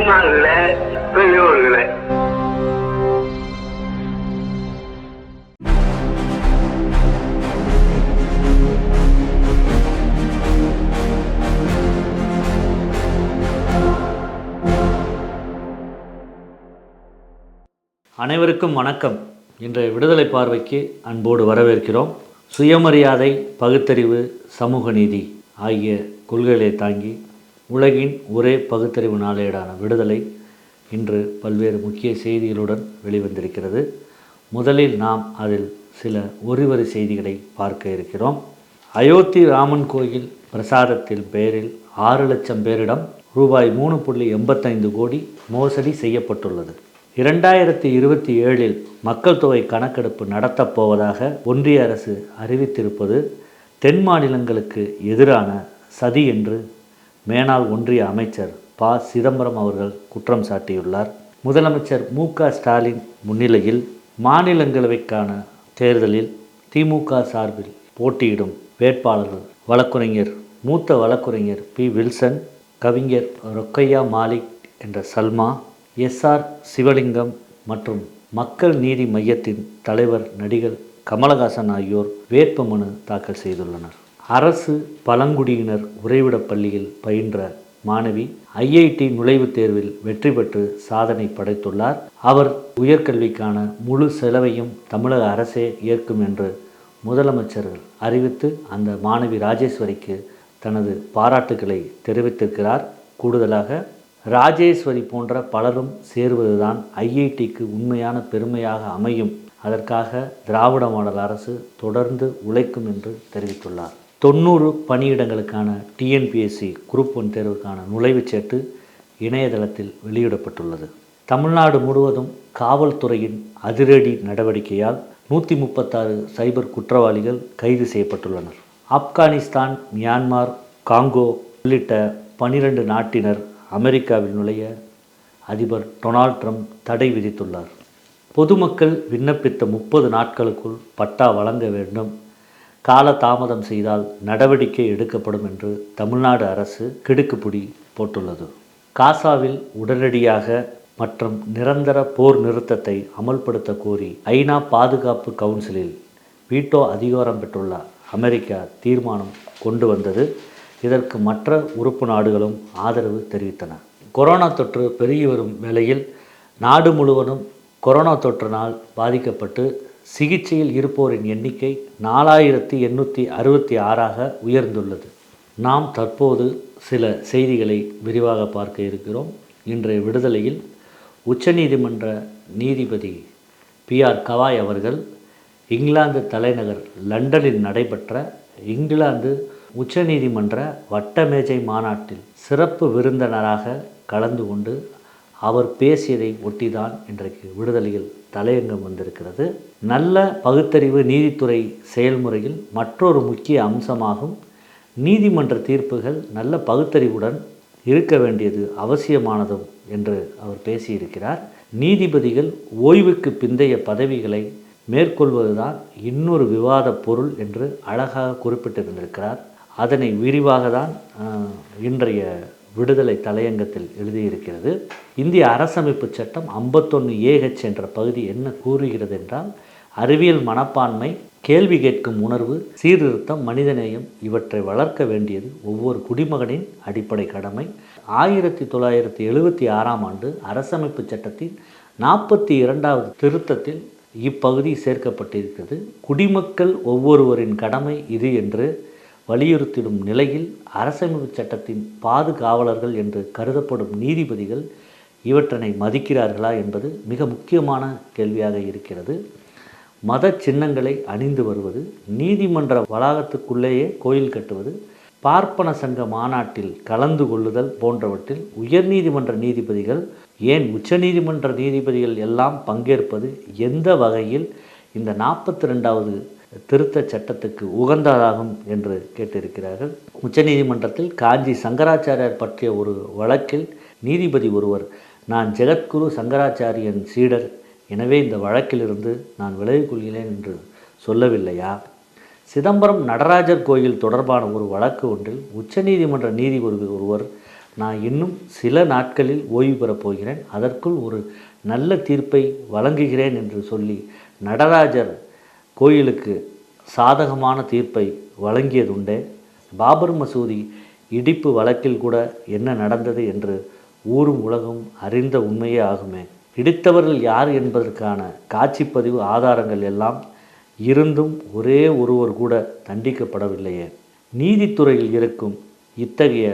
தாய்மார்களே பெரியோர்களே. அனைவருக்கும் வணக்கம். இன்றைய விடுதலை பார்வைக்கு அன்போடு வரவேற்கிறோம். சுயமரியாதை பகுத்தறிவு சமூக நீதி ஆகிய கொள்கைகளை தாங்கி உலகின் ஒரே பகுத்தறிவு நாளேடான விடுதலை இன்று பல்வேறு முக்கிய செய்திகளுடன் வெளிவந்திருக்கிறது. முதலில் நாம் அதில் சில ஒருவரி செய்திகளை பார்க்க இருக்கிறோம். அயோத்தி ராமன் கோயில் பிரசாதத்தில் பெயரில் ஆறு லட்சம் பேரிடம் ரூபாய் மூணு புள்ளி எண்பத்தைந்து கோடி மோசடி செய்யப்பட்டுள்ளது. இரண்டாயிரத்தி இருபத்தி ஏழில் மக்கள் தொகை கணக்கெடுப்பு நடத்தப் போவதாக ஒன்றிய அரசு அறிவித்திருப்பது தென் மாநிலங்களுக்கு எதிரான சதி என்று மேனாள் ஒன்றிய அமைச்சர் ப. சிதம்பரம் அவர்கள் குற்றம் சாட்டியுள்ளார். முதலமைச்சர் மு. க. ஸ்டாலின் முன்னிலையில் மாநிலங்களவைக்கான தேர்தலில் திமுக சார்பில் போட்டியிடும் வேட்பாளர்கள் வழக்குரைஞர் மூத்த வழக்குரைஞர் பி. வில்சன் கவிஞர் ரொக்கையா மாலிக் என்ற சல்மா எஸ்ஆர் சிவலிங்கம் மற்றும் மக்கள் நீதி மையத்தின் தலைவர் நடிகர் கமலஹாசன் ஆகியோர் வேட்புமனு தாக்கல் செய்துள்ளனர். அரசு பழங்குடியினர் உறைவிடப் பள்ளியில் பயின்ற மாணவி ஐஐடி நுழைவுத் தேர்வில் வெற்றி பெற்று சாதனை படைத்துள்ளார். அவர் உயர்கல்விக்கான முழு செலவையும் தமிழக அரசே ஏற்கும் என்று முதலமைச்சர்கள் அறிவித்து அந்த மாணவி ராஜேஸ்வரிக்கு தனது பாராட்டுக்களை தெரிவித்திருக்கிறார். கூடுதலாக ராஜேஸ்வரி போன்ற பலரும் சேருவதுதான் ஐஐடிக்கு உண்மையான பெருமையாக அமையும். அதற்காக திராவிட மாடல் அரசு தொடர்ந்து உழைக்கும் என்று தெரிவித்துள்ளார். தொண்ணூறு பணியிடங்களுக்கான டிஎன்பிஎஸ்சி குரூப் ஒன் தேர்வுக்கான நுழைவுச் சேட்டு இணையதளத்தில் வெளியிடப்பட்டுள்ளது. தமிழ்நாடு முழுவதும் காவல்துறையின் அதிரடி நடவடிக்கையால் நூற்றி முப்பத்தாறு சைபர் குற்றவாளிகள் கைது செய்யப்பட்டுள்ளனர். ஆப்கானிஸ்தான் மியான்மார் காங்கோ உள்ளிட்ட பனிரெண்டு நாட்டினர் அமெரிக்காவில் நுழைய அதிபர் டொனால்ட் ட்ரம்ப் தடை விதித்துள்ளார். பொதுமக்கள் விண்ணப்பித்த முப்பது நாட்களுக்குள் பட்டா வழங்க வேண்டும். கால தாமதம் செய்தால் நடவடிக்கை எடுக்கப்படும் என்று தமிழ்நாடு அரசு கிடுக்குப்பிடி போட்டுள்ளது. காசாவில் உடனடியாக மற்றும் நிரந்தர போர் நிறுத்தத்தை அமல்படுத்த கோரி ஐநா பாதுகாப்பு கவுன்சிலில் வீட்டோ அதிகாரம் பெற்றுள்ள அமெரிக்கா தீர்மானம் கொண்டு வந்தது. இதற்கு மற்ற உறுப்பு நாடுகளும் ஆதரவு தெரிவித்தன. கொரோனா தொற்று பெருகி வரும் வேளையில் நாடு முழுவதும் கொரோனா தொற்றினால் பாதிக்கப்பட்டு சிகிச்சையில் இருப்போரின் எண்ணிக்கை நாலாயிரத்தி எண்ணூற்றி அறுபத்தி ஆறாக உயர்ந்துள்ளது. நாம் தற்போது சில செய்திகளை விரிவாக பார்க்க இருக்கிறோம். இன்றைய விடுதலையில் உச்சநீதிமன்ற நீதிபதி பி ஆர் கவாய் அவர்கள் இங்கிலாந்து தலைநகர் லண்டனில் நடைபெற்ற இங்கிலாந்து உச்சநீதிமன்ற வட்டமேஜை மாநாட்டில் சிறப்பு விருந்தினராக கலந்து கொண்டு அவர் பேசியதை ஒட்டிதான் இன்றைக்கு விடுதலையில் தலையங்கம் வந்திருக்கிறது. நல்ல பகுத்தறிவு நீதித்துறை செயல்முறையில் மற்றொரு முக்கிய அம்சமாகும். நீதிமன்ற தீர்ப்புகள் நல்ல பகுத்தறிவுடன் இருக்க வேண்டியது அவசியமானதும் என்று அவர் பேசியிருக்கிறார். நீதிபதிகள் ஓய்வுக்கு பிந்தைய பதவிகளை மேற்கொள்வதுதான் இன்னொரு விவாத பொருள் என்று அழகாக குறிப்பிட்டிருந்திருக்கிறார். அதனை விரிவாக தான் இன்றைய விடுதலை தலையங்கத்தில் எழுதியிருக்கிறது. இந்திய அரசமைப்பு சட்டம் ஐம்பத்தொன்று ஏஹெச் என்ற பகுதி என்ன கூறுகிறது என்றால் அறிவியல் மனப்பான்மை கேள்வி கேட்கும் உணர்வு சீர்திருத்தம் மனிதநேயம் இவற்றை வளர்க்க வேண்டியது ஒவ்வொரு குடிமகனின் அடிப்படை கடமை. ஆயிரத்தி தொள்ளாயிரத்தி எழுபத்தி ஆறாம் ஆண்டு அரசமைப்பு சட்டத்தின் நாற்பத்தி இரண்டாவது திருத்தத்தில் இப்பகுதி சேர்க்கப்பட்டிருக்கிறது. குடிமக்கள் ஒவ்வொருவரின் கடமை இது என்று வலியுறுத்திடும் நிலையில் அரசமைப்பு சட்டத்தின் பாதுகாவலர்கள் என்று கருதப்படும் நீதிபதிகள் இவற்றினை மதிக்கிறார்களா என்பது மிக முக்கியமான கேள்வியாக இருக்கிறது. மத சின்னங்களை அணிந்து வருவது நீதிமன்ற வளாகத்துக்குள்ளேயே கோயில் கட்டுவது பார்ப்பன சங்க மாநாட்டில் கலந்து கொள்ளுதல் போன்றவற்றில் உயர்நீதிமன்ற நீதிபதிகள் ஏன் உச்சநீதிமன்ற நீதிபதிகள் எல்லாம் பங்கேற்பது எந்த வகையில்? இந்த நாற்பத்தி ரெண்டாவது திருத்த சட்டத்துக்கு உகந்ததாகும் என்று கேட்டிருக்கிறார்கள். உச்சநீதிமன்றத்தில் காஞ்சி சங்கராச்சாரியார் பற்றிய ஒரு வழக்கில் நீதிபதி ஒருவர் நான் ஜெகத்குரு சங்கராச்சாரியன் சீடர் எனவே இந்த வழக்கிலிருந்து நான் விலகிக் கொள்கிறேன் என்று சொல்லவில்லையா? சிதம்பரம் நடராஜர் கோயில் தொடர்பான ஒரு வழக்கு ஒன்றில் உச்சநீதிமன்ற நீதிபதி ஒருவர் நான் இன்னும் சில நாட்களில் ஓய்வு பெறப் போகிறேன் அதற்குள் ஒரு நல்ல தீர்ப்பை வழங்குகிறேன் என்று சொல்லி நடராஜர் கோயிலுக்கு சாதகமான தீர்ப்பை வழங்கியதுண்டே. பாபர் மசூதி இடிப்பு வழக்கில் கூட என்ன நடந்தது என்று ஊரும் உலகம் அறிந்த உண்மையே ஆகுமே. இடித்தவர்கள் யார் என்பதற்கான காட்சிப்பதிவு ஆதாரங்கள் எல்லாம் இருந்தும் ஒரே ஒருவர் கூட தண்டிக்கப்படவில்லையே. நீதித்துறையில் இருக்கும் இத்தகைய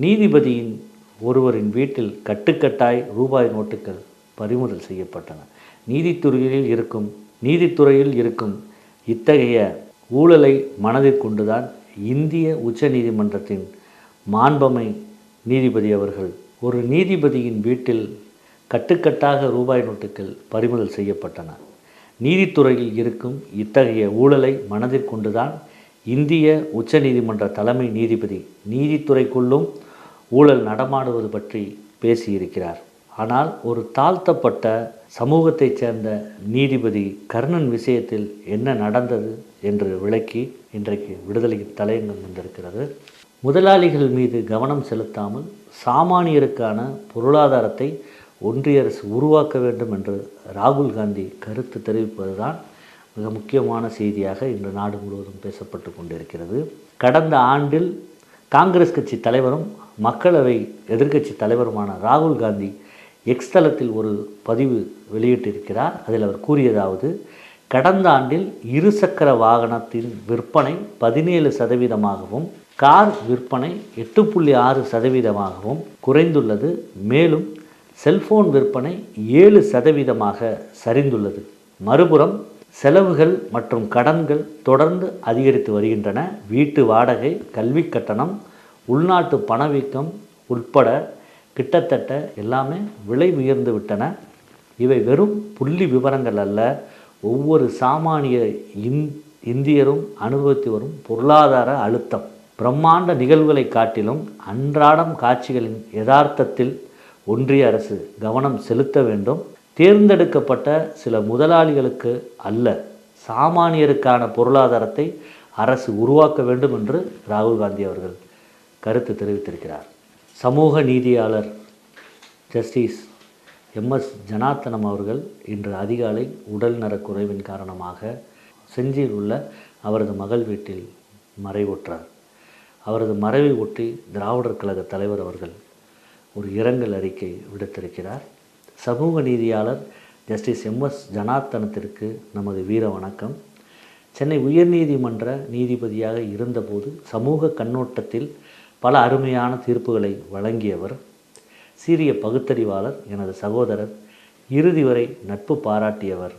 நீதிபதியின் ஒருவரின் வீட்டில் கட்டுக்கட்டாய் ரூபாய் நோட்டுகள் பறிமுதல் செய்யப்பட்டன. நீதித்துறையில் இருக்கும் நீதித்துறையில் இருக்கும் இத்தகைய ஊழலை மனதில் கொண்டுதான் இந்திய உச்சநீதிமன்றத்தின் மாண்பமை நீதிபதி அவர்கள் ஒரு நீதிபதியின் வீட்டில் கட்டுக்கட்டாக ரூபாய் நோட்டுகள் பறிமுதல் செய்யப்பட்டன. நீதித்துறையில் இருக்கும் இத்தகைய ஊழலை மனதில் கொண்டுதான் இந்திய உச்சநீதிமன்ற தலைமை நீதிபதி நீதித்துறைக்குள்ளும் ஊழல் நடமாடுவது பற்றி பேசியிருக்கிறார். ஆனால் ஒரு தாழ்த்தப்பட்ட சமூகத்தைச் சேர்ந்த நீதிபதி கர்ணன் விஷயத்தில் என்ன நடந்தது என்று விளக்கி இன்றைக்கு விடுதலையின் தலையங்கம் வந்திருக்கிறது. முதலாளிகள் மீது கவனம் செலுத்தாமல் சாமானியருக்கான பொருளாதாரத்தை ஒன்றிய அரசு உருவாக்க வேண்டும் என்று ராகுல் காந்தி கருத்து தெரிவிப்பதுதான் மிக முக்கியமான செய்தியாக இன்று நாடு முழுவதும் பேசப்பட்டு கொண்டிருக்கிறது. கடந்த ஆண்டில் காங்கிரஸ் கட்சி தலைவரும் மக்களவை எதிர்க்கட்சி தலைவருமான ராகுல் காந்தி எக்ஸ் தளத்தில் ஒரு பதிவு வெளியிட்டிருக்கிறார். அதில் அவர் கூறியதாவது கடந்த ஆண்டில் இருசக்கர வாகனத்தின் விற்பனை பதினேழு சதவீதமாகவும் கார் விற்பனை எட்டு புள்ளி ஆறு சதவீதமாகவும் குறைந்துள்ளது. மேலும் செல்போன் விற்பனை ஏழு சதவீதமாக சரிந்துள்ளது. மறுபுறம் செலவுகள் மற்றும் கடன்கள் தொடர்ந்து அதிகரித்து வருகின்றன. வீட்டு வாடகை கல்வி கட்டணம் உள்நாட்டு பணவீக்கம் உட்பட கிட்டத்தட்ட எல்லாமே விலை உயர்ந்து விட்டன. இவை வெறும் புள்ளி விவரங்கள் அல்ல. ஒவ்வொரு சாமானிய இந் இந்தியரும் அனுபவித்து வரும் பொருளாதார அழுத்தம். பிரம்மாண்ட நிகழ்வுகளை காட்டிலும் அன்றாடம் காட்சிகளின் யதார்த்தத்தில் ஒன்றிய அரசு கவனம் செலுத்த வேண்டும். தேர்ந்தெடுக்கப்பட்ட சில முதலாளிகளுக்கு அல்ல சாமானியருக்கான பொருளாதாரத்தை அரசு உருவாக்க வேண்டும் என்று ராகுல் காந்தி அவர்கள் கருத்து தெரிவித்திருக்கிறார். சமூக நீதியாளர் ஜஸ்டிஸ் எம்எஸ் ஜனார்த்தனம் அவர்கள் இன்று அதிகாலை உடல் நலக்குறைவின் காரணமாக செஞ்சியில் உள்ள அவரது மகள் வீட்டில் மறைவுற்றார். அவரது மறைவை ஒட்டி திராவிடர் கழக தலைவர் அவர்கள் ஒரு இரங்கல் அறிக்கை விடுத்திருக்கிறார். சமூக நீதியாளர் ஜஸ்டிஸ் எம்எஸ் ஜனார்த்தனத்திற்கு நமது வீர வணக்கம். சென்னை உயர்நீதிமன்ற நீதிபதியாக இருந்தபோது சமூக கண்ணோட்டத்தில் பல அருமையான தீர்ப்புகளை வழங்கியவர் சீரிய பகுத்தறிவாளர் எனது சகோதரர் இறுதி வரை நட்பு பாராட்டியவர்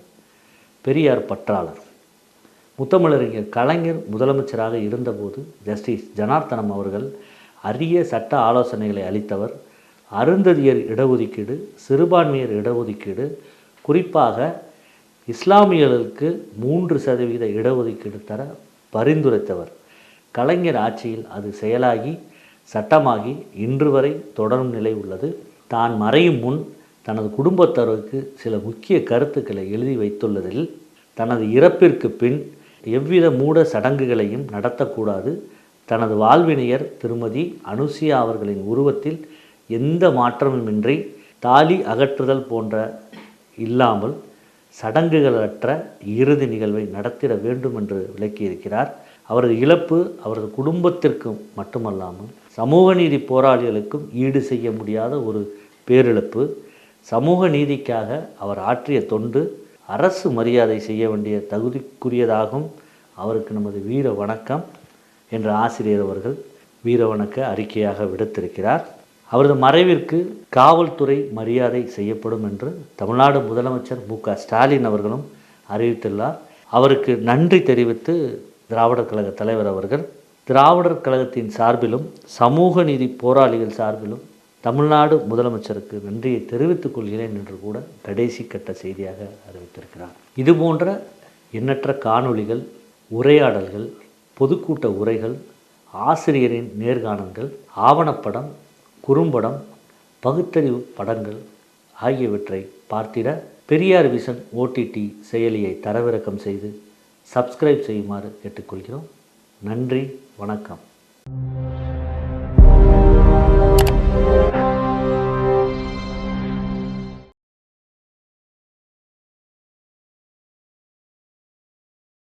பெரியார் பற்றாளர். முத்தமிழறிஞர் கலைஞர் முதலமைச்சராக இருந்தபோது ஜஸ்டிஸ் ஜனார்த்தனம் அவர்கள் அரிய சட்ட ஆலோசனைகளை அளித்தவர். அருந்ததியர் இடஒதுக்கீடு சிறுபான்மையர் இடஒதுக்கீடு குறிப்பாக இஸ்லாமியர்களுக்கு மூன்று சதவீத இடஒதுக்கீடு தர பரிந்துரைத்தவர். கலைஞர் ஆட்சியில் அது செயலாகி சட்டமாகி இன்று வரை தொடரும் நிலை உள்ளது. தான் மறையும் முன் தனது குடும்பத்தருக்கு சில முக்கிய கருத்துக்களை எழுதி வைத்துள்ளதில் தனது இறப்பிற்கு பின் எவ்வித மூட சடங்குகளையும் நடத்தக்கூடாது. தனது வாழ்வினையர் திருமதி அனுசியா அவர்களின் உருவத்தில் எந்த மாற்றமுமின்றி தாலி அகற்றுதல் போன்ற இல்லாமல் சடங்குகளற்ற இறுதி நிகழ்வை நடத்திட வேண்டும் என்று விளக்கியிருக்கிறார். அவரது இழப்பு அவரது குடும்பத்திற்கும் மட்டுமல்லாமல் சமூக நீதி போராளிகளுக்கும் ஈடு செய்ய முடியாத ஒரு பேரிழப்பு. சமூக நீதிக்காக அவர் ஆற்றிய தொண்டு அரசு மரியாதை செய்ய வேண்டிய தகுதிக்குரியதாகும். அவருக்கு நமது வீர வணக்கம் என்ற ஆசிரியர் அவர்கள் வீர வணக்க அறிக்கையாக விடுத்திருக்கிறார். அவரது மறைவிற்கு காவல்துறை மரியாதை செய்யப்படும் என்று தமிழ்நாடு முதலமைச்சர் மு க ஸ்டாலின் அவர்களும் அறிவித்துள்ளார். அவருக்கு நன்றி தெரிவித்து திராவிடர் கழக தலைவர் அவர்கள் திராவிடர் கழகத்தின் சார்பிலும் சமூக நீதி போராளிகள் சார்பிலும் தமிழ்நாடு முதலமைச்சருக்கு நன்றியை தெரிவித்துக் கொள்கிறேன் என்று கூட கடைசி கட்ட செய்தியாக அறிவித்திருக்கிறார். இது போன்ற எண்ணற்ற காணொளிகள் உரையாடல்கள் பொதுக்கூட்ட உரைகள் ஆசிரியரின் நேர்காணல்கள் ஆவணப்படம் குறும்படம் பகுத்தறிவு படங்கள் ஆகியவற்றை பார்த்திட பெரியார் விஷன் ஓடிடி செயலியை தரவிறக்கம் செய்து சப்ஸ்கிரைப் செய்யுமாறு கேட்டுக்கொள்கிறோம். நன்றி வணக்கம்.